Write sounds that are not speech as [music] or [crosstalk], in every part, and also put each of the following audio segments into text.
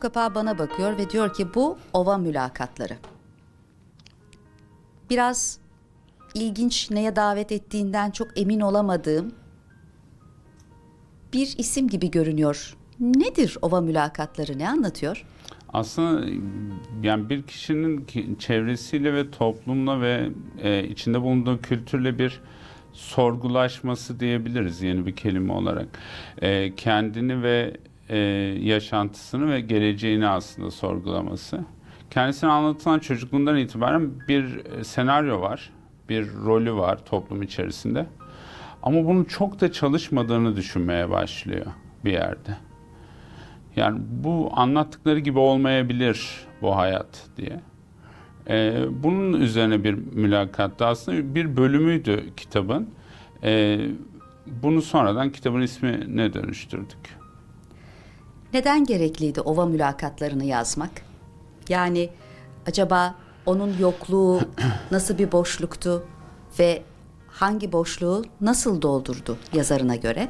Kapağı bana bakıyor ve diyor ki bu ova mülakatları. Biraz ilginç neye davet ettiğinden çok emin olamadığım bir isim gibi görünüyor. Nedir ova mülakatları? Ne anlatıyor? Aslında yani bir kişinin ki- çevresiyle ve toplumla ve e, içinde bulunduğu kültürle bir sorgulaşması diyebiliriz yeni bir kelime olarak. E, kendini ve e, yaşantısını ve geleceğini aslında sorgulaması. Kendisine anlatılan çocukluğundan itibaren bir e, senaryo var, bir rolü var toplum içerisinde. Ama bunun çok da çalışmadığını düşünmeye başlıyor bir yerde. Yani bu anlattıkları gibi olmayabilir bu hayat diye. Ee, bunun üzerine bir mülakatta aslında bir bölümüydü kitabın. Ee, bunu sonradan kitabın ismine dönüştürdük. Neden gerekliydi ova mülakatlarını yazmak? Yani acaba onun yokluğu [clears throat] nasıl bir boşluktu ve hangi boşluğu nasıl doldurdu yazarına göre?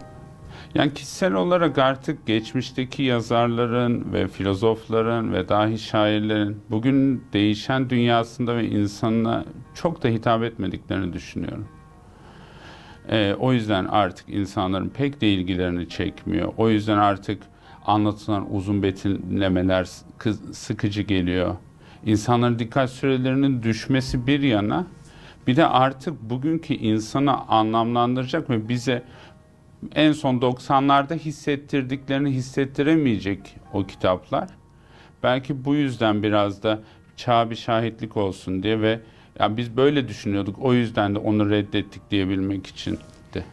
Yani kişisel olarak artık geçmişteki yazarların ve filozofların ve dahi şairlerin bugün değişen dünyasında ve insanına çok da hitap etmediklerini düşünüyorum. Ee, o yüzden artık insanların pek de ilgilerini çekmiyor. O yüzden artık anlatılan uzun betimlemeler sıkı- sıkıcı geliyor. İnsanların dikkat sürelerinin düşmesi bir yana bir de artık bugünkü insanı anlamlandıracak ve bize en son 90'larda hissettirdiklerini hissettiremeyecek o kitaplar. Belki bu yüzden biraz da çağ bir şahitlik olsun diye ve ya biz böyle düşünüyorduk o yüzden de onu reddettik diyebilmek için de.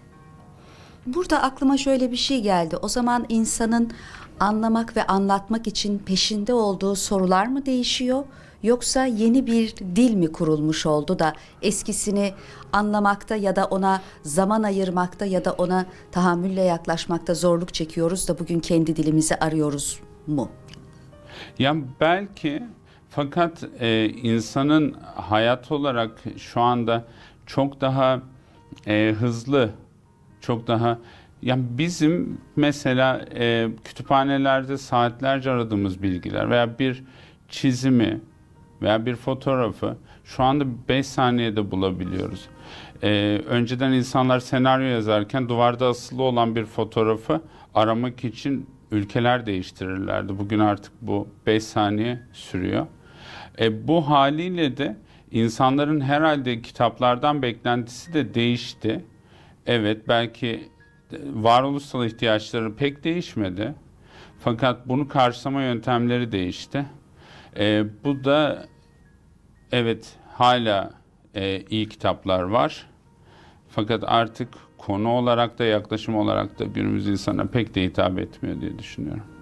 Burada aklıma şöyle bir şey geldi. O zaman insanın anlamak ve anlatmak için peşinde olduğu sorular mı değişiyor? Yoksa yeni bir dil mi kurulmuş oldu da eskisini anlamakta ya da ona zaman ayırmakta ya da ona tahammülle yaklaşmakta zorluk çekiyoruz da bugün kendi dilimizi arıyoruz mu? Yani belki fakat e, insanın hayat olarak şu anda çok daha e, hızlı, çok daha yani bizim mesela e, kütüphanelerde saatlerce aradığımız bilgiler veya bir çizimi veya bir fotoğrafı şu anda 5 saniyede bulabiliyoruz. E, önceden insanlar senaryo yazarken duvarda asılı olan bir fotoğrafı aramak için ülkeler değiştirirlerdi. Bugün artık bu 5 saniye sürüyor. E, bu haliyle de insanların herhalde kitaplardan beklentisi de değişti. Evet belki varoluşsal ihtiyaçları pek değişmedi. Fakat bunu karşılama yöntemleri değişti. E, bu da evet hala e, iyi kitaplar var. Fakat artık konu olarak da yaklaşım olarak da günümüz insana pek de hitap etmiyor diye düşünüyorum.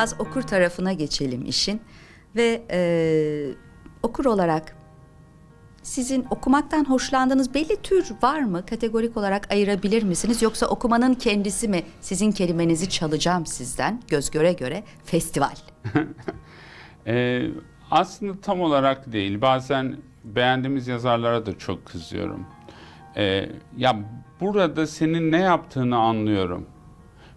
Biraz okur tarafına geçelim işin ve e, okur olarak sizin okumaktan hoşlandığınız belli tür var mı? Kategorik olarak ayırabilir misiniz? Yoksa okumanın kendisi mi? Sizin kelimenizi çalacağım sizden göz göre göre festival. Ee, [laughs] aslında tam olarak değil. Bazen beğendiğimiz yazarlara da çok kızıyorum. Ee, ya burada senin ne yaptığını anlıyorum.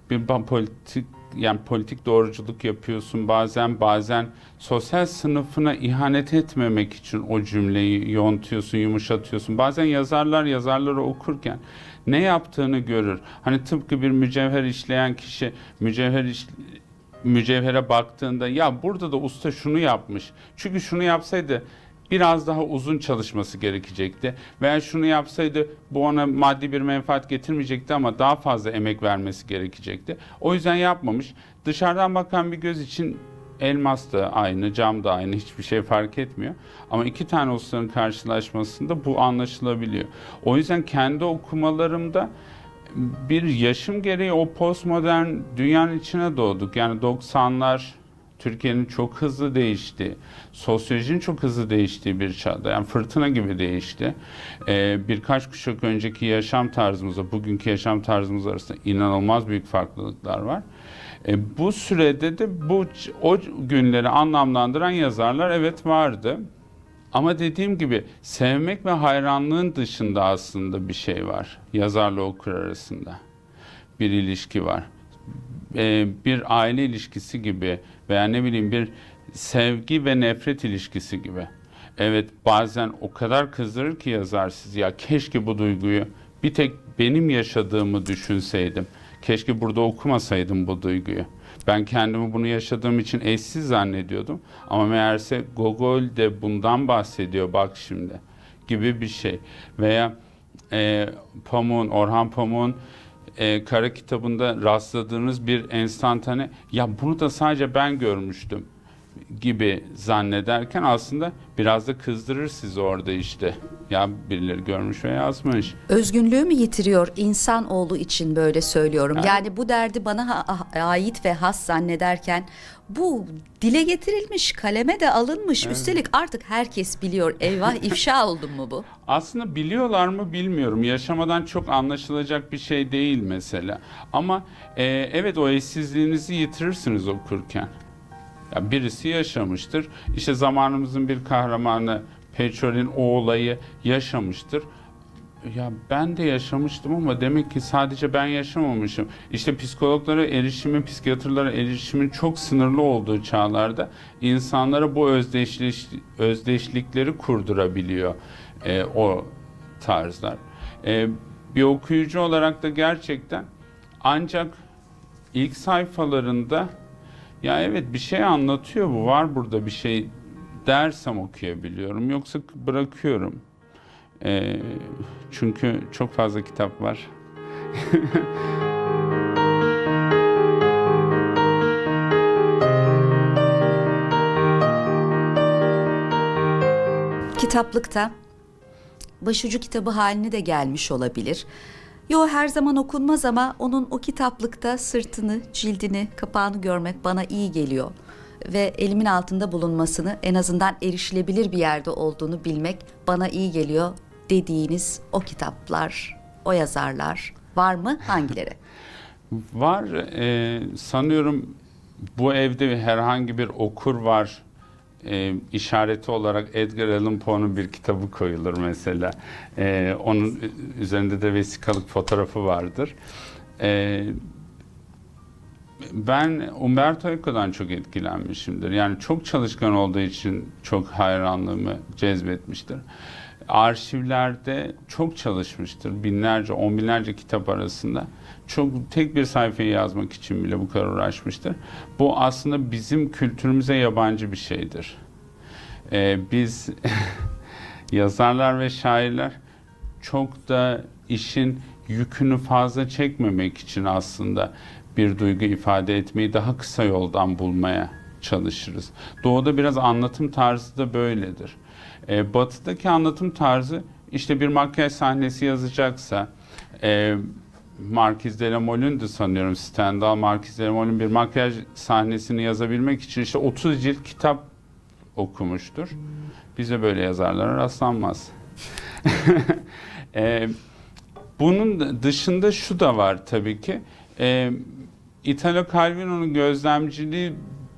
Bir politik yani politik doğruculuk yapıyorsun bazen bazen sosyal sınıfına ihanet etmemek için o cümleyi yontuyorsun yumuşatıyorsun bazen yazarlar yazarları okurken ne yaptığını görür hani tıpkı bir mücevher işleyen kişi mücevher iş, mücevhere baktığında ya burada da usta şunu yapmış. Çünkü şunu yapsaydı biraz daha uzun çalışması gerekecekti. Veya şunu yapsaydı bu ona maddi bir menfaat getirmeyecekti ama daha fazla emek vermesi gerekecekti. O yüzden yapmamış. Dışarıdan bakan bir göz için elmas da aynı, cam da aynı hiçbir şey fark etmiyor. Ama iki tane ustanın karşılaşmasında bu anlaşılabiliyor. O yüzden kendi okumalarımda bir yaşım gereği o postmodern dünyanın içine doğduk. Yani 90'lar Türkiye'nin çok hızlı değiştiği, sosyolojinin çok hızlı değiştiği bir çağda. Yani fırtına gibi değişti. Ee, birkaç kuşak önceki yaşam tarzımızla bugünkü yaşam tarzımız arasında inanılmaz büyük farklılıklar var. E, bu sürede de bu o günleri anlamlandıran yazarlar evet vardı. Ama dediğim gibi sevmek ve hayranlığın dışında aslında bir şey var yazarla okur arasında. Bir ilişki var. Ee, bir aile ilişkisi gibi veya ne bileyim bir sevgi ve nefret ilişkisi gibi. Evet bazen o kadar kızdırır ki yazar sizi ya keşke bu duyguyu bir tek benim yaşadığımı düşünseydim. Keşke burada okumasaydım bu duyguyu. Ben kendimi bunu yaşadığım için eşsiz zannediyordum. Ama meğerse Gogol de bundan bahsediyor bak şimdi gibi bir şey. Veya e, Pamuk'un, Orhan Pamuk'un e, kara kitabında rastladığınız bir enstantane. Ya bunu da sadece ben görmüştüm gibi zannederken aslında biraz da kızdırır sizi orada işte. Ya birileri görmüş ve yazmış. Özgünlüğü mü yitiriyor insan olduğu için böyle söylüyorum. Evet. Yani bu derdi bana ha- ait ve has zannederken bu dile getirilmiş, kaleme de alınmış. Üstelik artık herkes biliyor. Eyvah [laughs] ifşa oldum mu bu? Aslında biliyorlar mı bilmiyorum. Yaşamadan çok anlaşılacak bir şey değil mesela. Ama e, evet o eşsizliğinizi yitirirsiniz okurken. Ya birisi yaşamıştır. İşte zamanımızın bir kahramanı Petrol'ün o olayı yaşamıştır. Ya ben de yaşamıştım ama demek ki sadece ben yaşamamışım. İşte psikologlara erişimin, psikiyatrlara erişimin çok sınırlı olduğu çağlarda insanlara bu özdeşleş, özdeşlikleri kurdurabiliyor e, o tarzlar. E, bir okuyucu olarak da gerçekten ancak ilk sayfalarında ya evet bir şey anlatıyor bu var burada bir şey dersem okuyabiliyorum yoksa bırakıyorum. Ee, çünkü çok fazla kitap var. [laughs] Kitaplıkta başucu kitabı haline de gelmiş olabilir. Yo her zaman okunmaz ama onun o kitaplıkta sırtını, cildini, kapağını görmek bana iyi geliyor. Ve elimin altında bulunmasını en azından erişilebilir bir yerde olduğunu bilmek bana iyi geliyor dediğiniz o kitaplar, o yazarlar var mı? Hangileri? Var e, sanıyorum bu evde herhangi bir okur var e, işareti olarak Edgar Allan Poe'nun bir kitabı koyulur mesela. E, onun üzerinde de vesikalık fotoğrafı vardır. E, ben Umberto Eco'dan çok etkilenmişimdir. Yani çok çalışkan olduğu için çok hayranlığımı cezbetmiştir. Arşivlerde çok çalışmıştır. Binlerce, on binlerce kitap arasında. Çok tek bir sayfayı yazmak için bile bu kadar uğraşmıştır. Bu aslında bizim kültürümüze yabancı bir şeydir. Ee, biz [laughs] yazarlar ve şairler çok da işin yükünü fazla çekmemek için aslında bir duygu ifade etmeyi daha kısa yoldan bulmaya çalışırız. Doğuda biraz anlatım tarzı da böyledir. Ee, batıdaki anlatım tarzı işte bir makyaj sahnesi yazacaksa e, Marquis de la sanıyorum Stendhal Marquis de la Mole'ün bir makyaj sahnesini yazabilmek için işte 30 cilt kitap okumuştur. Bize böyle yazarlara rastlanmaz. [laughs] Ee, bunun dışında şu da var tabii ki. Ee, Italo Calvino'nun gözlemciliği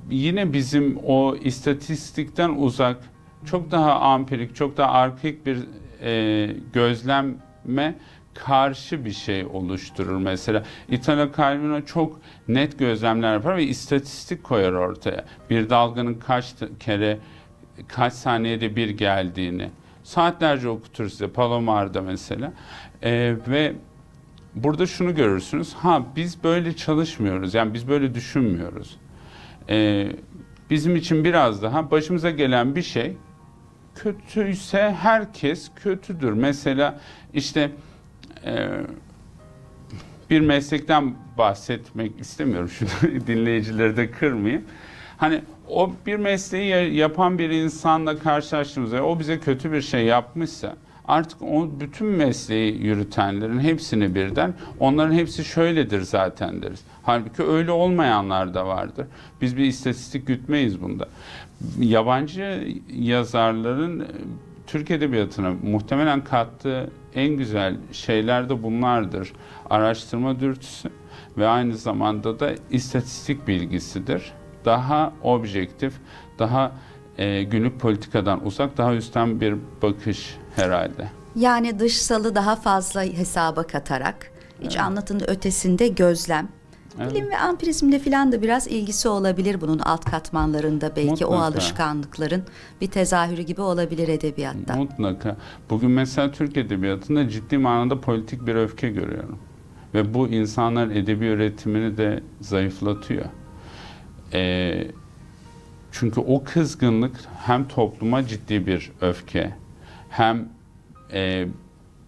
yine bizim o istatistikten uzak, çok daha ampirik, çok daha arkaik bir e, gözlemme karşı bir şey oluşturur mesela. Italo Calvino çok net gözlemler yapar ve istatistik koyar ortaya. Bir dalganın kaç kere, kaç saniyede bir geldiğini. Saatlerce okutur size Palomar'da mesela. Ee, ve burada şunu görürsünüz. Ha biz böyle çalışmıyoruz. Yani biz böyle düşünmüyoruz. Ee, bizim için biraz daha başımıza gelen bir şey kötüyse herkes kötüdür. Mesela işte e, bir meslekten bahsetmek istemiyorum. Şunu [laughs] dinleyicileri de kırmayayım. Hani o bir mesleği ya- yapan bir insanla karşılaştığımızda o bize kötü bir şey yapmışsa Artık o bütün mesleği yürütenlerin hepsini birden onların hepsi şöyledir zaten deriz. Halbuki öyle olmayanlar da vardır. Biz bir istatistik gütmeyiz bunda. Yabancı yazarların Türk Edebiyatı'na muhtemelen kattığı en güzel şeyler de bunlardır. Araştırma dürtüsü ve aynı zamanda da istatistik bilgisidir. Daha objektif, daha e, günlük politikadan uzak, daha üstten bir bakış herhalde. Yani dışsalı daha fazla hesaba katarak hiç anlatının ötesinde gözlem. Evet. Bilim ve ampirizmle filan da biraz ilgisi olabilir bunun alt katmanlarında belki o Mutlaka. alışkanlıkların bir tezahürü gibi olabilir edebiyatta. Mutlaka. Bugün mesela Türk Edebiyatı'nda ciddi manada politik bir öfke görüyorum. Ve bu insanların edebi üretimini de zayıflatıyor. Ee, çünkü o kızgınlık hem topluma ciddi bir öfke, hem e,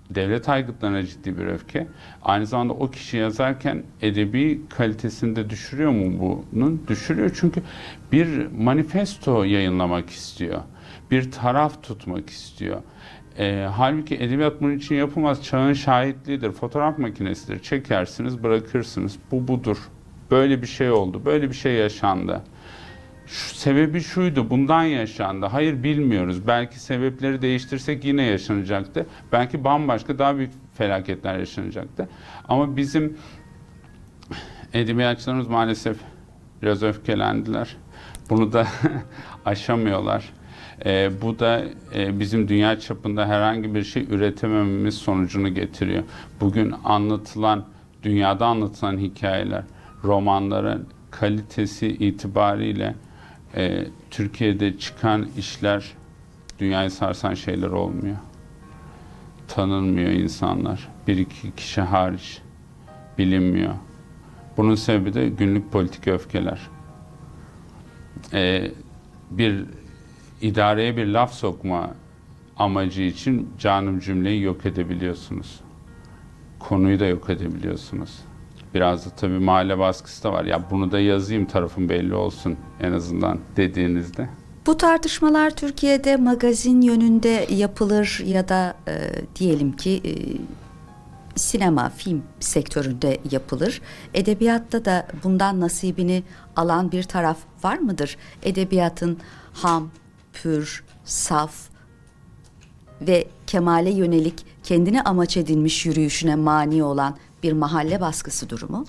devlet aygıtlarına ciddi bir öfke. Aynı zamanda o kişi yazarken edebi kalitesini de düşürüyor mu bunun? Düşürüyor çünkü bir manifesto yayınlamak istiyor. Bir taraf tutmak istiyor. E, halbuki edebiyat bunun için yapılmaz. Çağın şahitliğidir. Fotoğraf makinesidir. Çekersiniz, bırakırsınız. Bu budur. Böyle bir şey oldu. Böyle bir şey yaşandı. Şu, sebebi şuydu, bundan yaşandı. Hayır bilmiyoruz. Belki sebepleri değiştirsek yine yaşanacaktı. Belki bambaşka daha büyük felaketler yaşanacaktı. Ama bizim edebiyatçılarımız maalesef biraz öfkelendiler. Bunu da [laughs] aşamıyorlar. Ee, bu da e, bizim dünya çapında herhangi bir şey üretemememiz sonucunu getiriyor. Bugün anlatılan, dünyada anlatılan hikayeler, romanların kalitesi itibariyle e, Türkiye'de çıkan işler dünyayı sarsan şeyler olmuyor. Tanınmıyor insanlar. Bir iki kişi hariç bilinmiyor. Bunun sebebi de günlük politik öfkeler. E, bir idareye bir laf sokma amacı için canım cümleyi yok edebiliyorsunuz. Konuyu da yok edebiliyorsunuz. Biraz da tabii mahalle baskısı da var. Ya bunu da yazayım tarafım belli olsun en azından dediğinizde. Bu tartışmalar Türkiye'de magazin yönünde yapılır ya da e, diyelim ki e, sinema, film sektöründe yapılır. Edebiyatta da bundan nasibini alan bir taraf var mıdır? Edebiyatın ham, pür, saf ve kemale yönelik kendine amaç edinmiş yürüyüşüne mani olan bir mahalle baskısı durumu.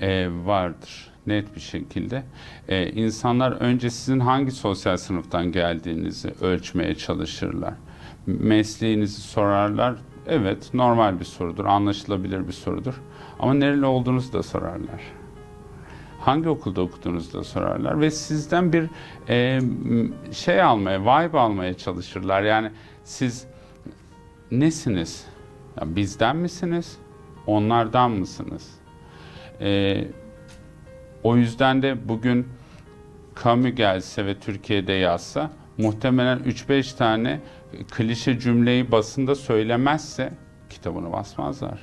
Ee, vardır net bir şekilde. Ee, insanlar önce sizin hangi sosyal sınıftan geldiğinizi ölçmeye çalışırlar. Mesleğinizi sorarlar. Evet normal bir sorudur, anlaşılabilir bir sorudur. Ama nereli olduğunuzu da sorarlar. Hangi okulda okuduğunuzu da sorarlar ve sizden bir e, şey almaya, vibe almaya çalışırlar. Yani siz nesiniz? Ya bizden misiniz? Onlardan mısınız? Ee, o yüzden de bugün Camus gelse ve Türkiye'de yazsa muhtemelen 3-5 tane klişe cümleyi basında söylemezse kitabını basmazlar.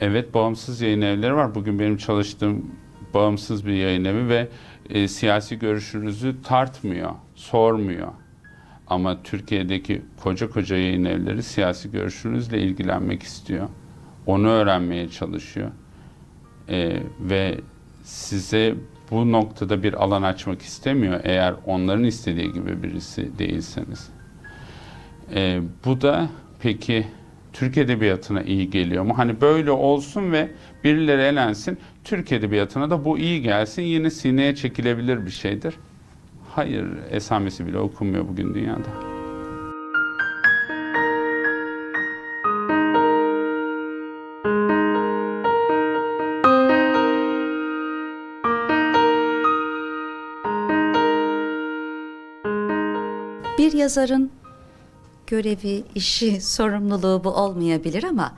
Evet bağımsız yayın evleri var. Bugün benim çalıştığım bağımsız bir yayın evi ve e, siyasi görüşünüzü tartmıyor, sormuyor. Ama Türkiye'deki koca koca yayın evleri siyasi görüşünüzle ilgilenmek istiyor. Onu öğrenmeye çalışıyor. Ee, ve size bu noktada bir alan açmak istemiyor eğer onların istediği gibi birisi değilseniz. Ee, bu da peki Türk Edebiyatı'na iyi geliyor mu? Hani böyle olsun ve birileri elensin, Türk Edebiyatı'na da bu iyi gelsin, yine sineye çekilebilir bir şeydir. Hayır, esamesi bile okunmuyor bugün dünyada. Yazarın görevi, işi, sorumluluğu bu olmayabilir ama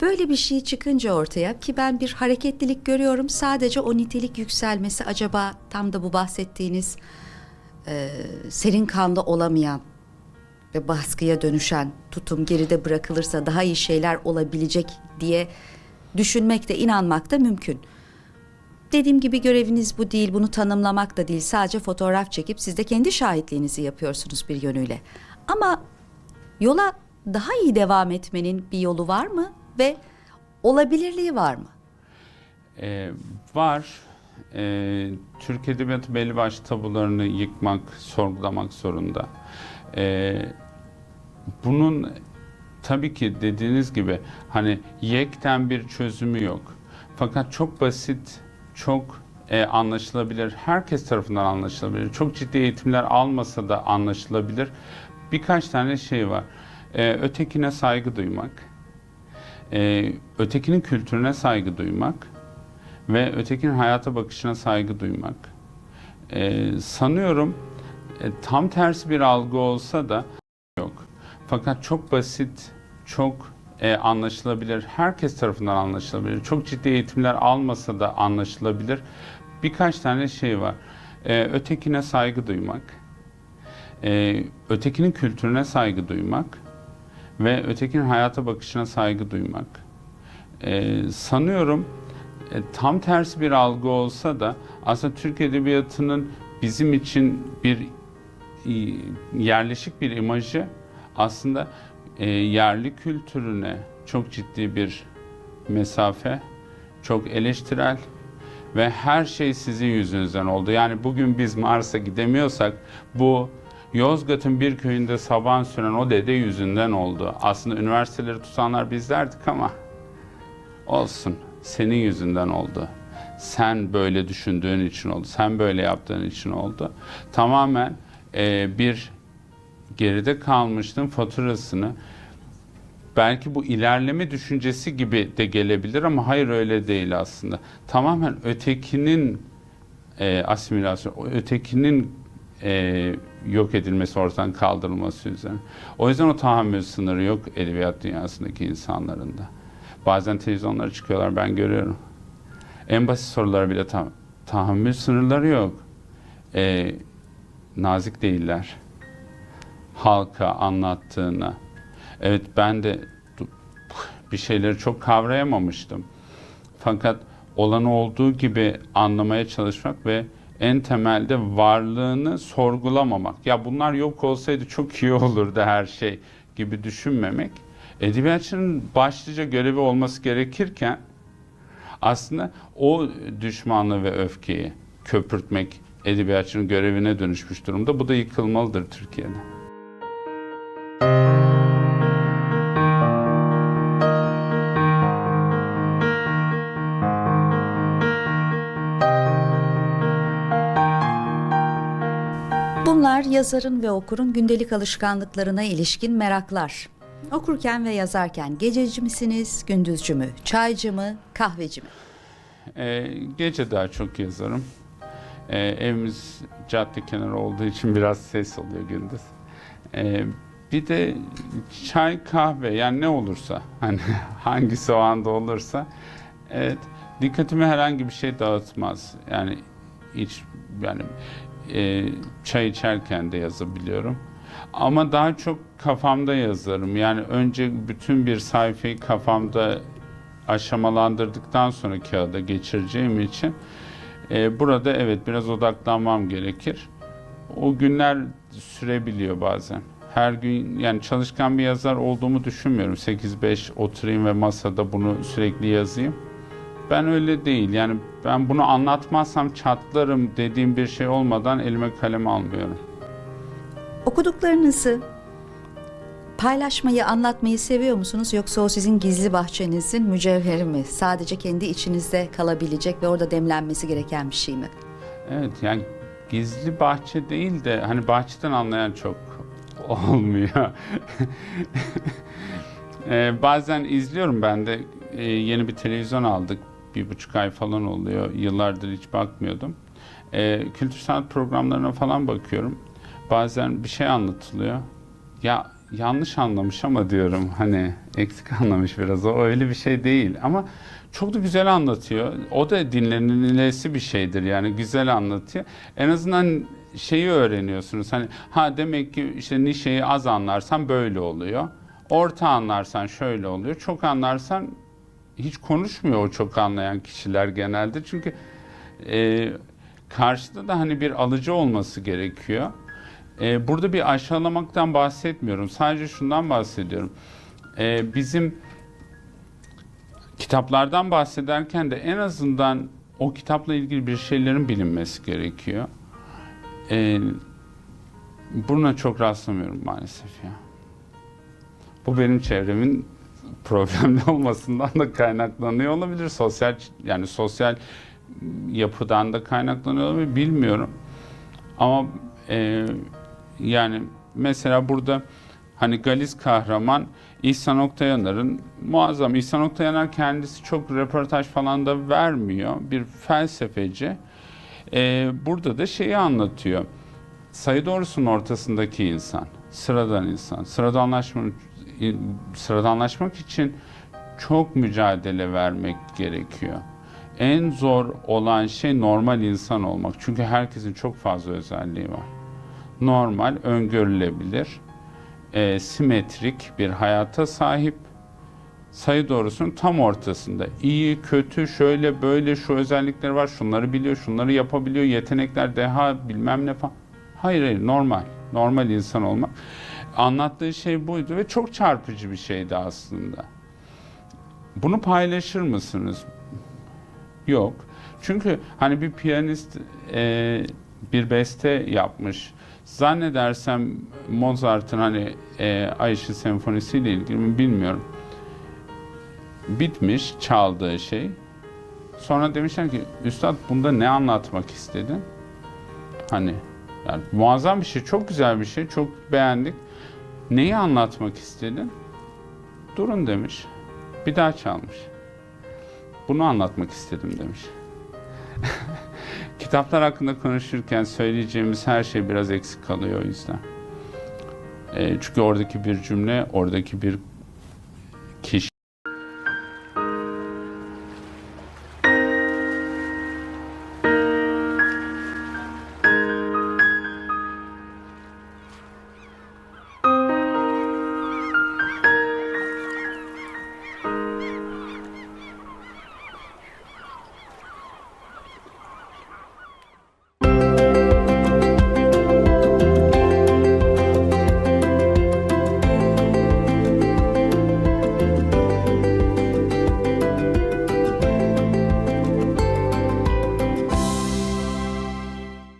böyle bir şey çıkınca ortaya ki ben bir hareketlilik görüyorum. Sadece o nitelik yükselmesi acaba tam da bu bahsettiğiniz e, serin kanlı olamayan ve baskıya dönüşen tutum geride bırakılırsa daha iyi şeyler olabilecek diye düşünmek de inanmak da mümkün. Dediğim gibi göreviniz bu değil, bunu tanımlamak da değil. Sadece fotoğraf çekip siz de kendi şahitliğinizi yapıyorsunuz bir yönüyle. Ama yola daha iyi devam etmenin bir yolu var mı ve olabilirliği var mı? Ee, var. Ee, Türk Edebiyatı belli başlı tabularını yıkmak, sorgulamak zorunda. Ee, bunun tabii ki dediğiniz gibi hani yekten bir çözümü yok. Fakat çok basit, çok e, anlaşılabilir, herkes tarafından anlaşılabilir. Çok ciddi eğitimler almasa da anlaşılabilir. Birkaç tane şey var. Ee, ötekine saygı duymak, ee, ötekinin kültürüne saygı duymak, ve ötekinin hayata bakışına saygı duymak. Ee, sanıyorum e, tam tersi bir algı olsa da yok. Fakat çok basit, çok e, anlaşılabilir, herkes tarafından anlaşılabilir. Çok ciddi eğitimler almasa da anlaşılabilir. Birkaç tane şey var. Ee, ötekine saygı duymak, ee, ötekinin kültürüne saygı duymak ve ötekinin hayata bakışına saygı duymak. Ee, sanıyorum e, tam tersi bir algı olsa da aslında Türk Edebiyatı'nın bizim için bir e, yerleşik bir imajı aslında e, yerli kültürüne çok ciddi bir mesafe, çok eleştirel ve her şey sizin yüzünüzden oldu. Yani bugün biz Mars'a gidemiyorsak bu Yozgat'ın bir köyünde saban süren o dede yüzünden oldu. Aslında üniversiteleri tutanlar bizlerdik ama olsun. Senin yüzünden oldu. Sen böyle düşündüğün için oldu. Sen böyle yaptığın için oldu. Tamamen e, bir geride kalmıştın faturasını belki bu ilerleme düşüncesi gibi de gelebilir ama hayır öyle değil aslında. Tamamen ötekinin e, asimilasyonu, ötekinin e, yok edilmesi, ortadan kaldırılması üzerine. O yüzden o tahammül sınırı yok edebiyat dünyasındaki insanların da. Bazen televizyonlara çıkıyorlar ben görüyorum. En basit sorulara bile ta- tahammül sınırları yok. Ee, nazik değiller. Halka anlattığına. Evet ben de bir şeyleri çok kavrayamamıştım. Fakat olan olduğu gibi anlamaya çalışmak ve en temelde varlığını sorgulamamak. Ya bunlar yok olsaydı çok iyi olurdu her şey gibi düşünmemek. Edebiyatçının başlıca görevi olması gerekirken aslında o düşmanlığı ve öfkeyi köpürtmek edebiyatçının görevine dönüşmüş durumda. Bu da yıkılmalıdır Türkiye'de. Yazarın ve okurun gündelik alışkanlıklarına ilişkin meraklar. Okurken ve yazarken gececi misiniz, gündüzcü mü, çaycı mı, kahveci mi? Ee, gece daha çok yazarım. Ee, evimiz cadde kenarı olduğu için biraz ses oluyor gündüz. Ee, bir de çay kahve yani ne olursa [laughs] hani hangisi o anda olursa evet dikkatimi herhangi bir şey dağıtmaz. Yani hiç yani e, çay içerken de yazabiliyorum. Ama daha çok kafamda yazarım. Yani önce bütün bir sayfayı kafamda aşamalandırdıktan sonra kağıda geçireceğim için e, burada evet biraz odaklanmam gerekir. O günler sürebiliyor bazen. Her gün yani çalışkan bir yazar olduğumu düşünmüyorum. 8-5 oturayım ve masada bunu sürekli yazayım. Ben öyle değil. Yani ben bunu anlatmazsam çatlarım dediğim bir şey olmadan elime kalem almıyorum. Okuduklarınızı paylaşmayı, anlatmayı seviyor musunuz yoksa o sizin gizli bahçenizin mücevheri mi? Sadece kendi içinizde kalabilecek ve orada demlenmesi gereken bir şey mi? Evet yani gizli bahçe değil de hani bahçeden anlayan çok olmuyor. [laughs] Ee, bazen izliyorum ben de Ee, yeni bir televizyon aldık bir buçuk ay falan oluyor yıllardır hiç bakmıyordum. Ee, kültür sanat programlarına falan bakıyorum. Bazen bir şey anlatılıyor. Ya yanlış anlamış ama diyorum hani eksik anlamış biraz o öyle bir şey değil ama çok da güzel anlatıyor. O da dinlenilesi bir şeydir yani güzel anlatıyor. En azından şeyi öğreniyorsunuz. Hani ha demek ki işte nişeyi az anlarsan böyle oluyor. Orta anlarsan şöyle oluyor. Çok anlarsan hiç konuşmuyor o çok anlayan kişiler genelde. Çünkü e, karşıda da hani bir alıcı olması gerekiyor. e, burada bir aşağılamaktan bahsetmiyorum. Sadece şundan bahsediyorum. E, bizim kitaplardan bahsederken de en azından o kitapla ilgili bir şeylerin bilinmesi gerekiyor. E, buna çok rastlamıyorum maalesef ya. Bu benim çevremin problemli [laughs] olmasından da kaynaklanıyor olabilir. Sosyal yani sosyal yapıdan da kaynaklanıyor olabilir bilmiyorum. Ama e, yani mesela burada hani Galis kahraman İhsan Oktayanar'ın muazzam. İhsan Oktayanar kendisi çok röportaj falan da vermiyor. Bir felsefeci. E, burada da şeyi anlatıyor. Sayı doğrusunun ortasındaki insan. Sıradan insan. Sıradanlaşmak, sıradanlaşmak için çok mücadele vermek gerekiyor. En zor olan şey normal insan olmak. Çünkü herkesin çok fazla özelliği var. Normal, öngörülebilir, e, simetrik bir hayata sahip. Sayı doğrusunun tam ortasında. İyi, kötü, şöyle böyle şu özellikleri var. Şunları biliyor, şunları yapabiliyor. Yetenekler, deha bilmem ne falan. Hayır hayır normal. Normal insan olmak. Anlattığı şey buydu ve çok çarpıcı bir şeydi aslında. Bunu paylaşır mısınız? Yok. Çünkü hani bir piyanist e, bir beste yapmış. Zannedersem Mozart'ın hani e, Ay Işığı Senfonisi ile ilgili mi bilmiyorum. Bitmiş çaldığı şey. Sonra demişler ki Üstad bunda ne anlatmak istedin? Hani yani muazzam bir şey, çok güzel bir şey, çok beğendik. Neyi anlatmak istedin? Durun demiş. Bir daha çalmış. Bunu anlatmak istedim demiş. [laughs] Kitaplar hakkında konuşurken söyleyeceğimiz her şey biraz eksik kalıyor o yüzden. E, çünkü oradaki bir cümle, oradaki bir